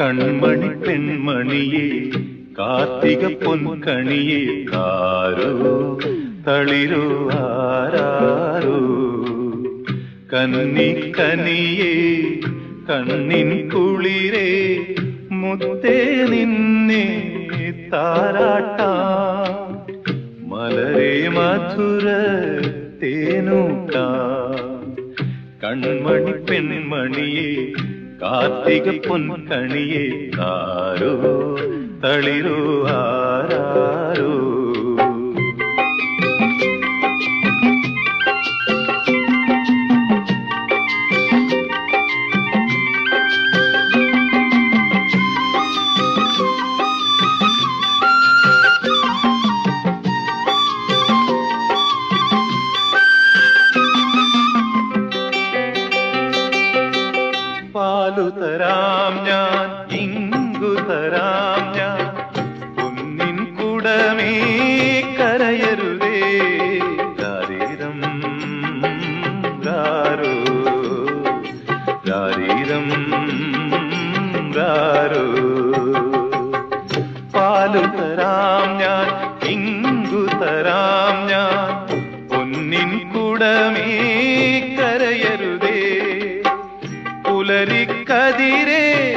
കൺമണി പെൺമണിയെ കാർത്തിക പൊൻകണിയെ കാരോ തളിരോ ആരാരോ? കന്നി കനിയെ കണ്ണിൻ കുളിരേ മുത്തേ നിന്നെ താരാട്ട. മലരെ മധുര തേനൂട്ട. കൺമണി പെൺമണിയെ കാർത്തിക പൊൻകണിയെ ആരോ തളിരോ ആരാരോ പാലു തരാം ഞാൻ ഇങ്കു തരാം ഞാൻ. പൊന്നിൻ കുടമേ കരയരുതേ ഗാരീരം ഗാരോ ഗാരീരം ഗാരോ പാലു തരാം ഞാൻ ഇങ്കു തരാം ഞാൻ. പൊന്നിൻ കുടമേ உலரி கதிரே.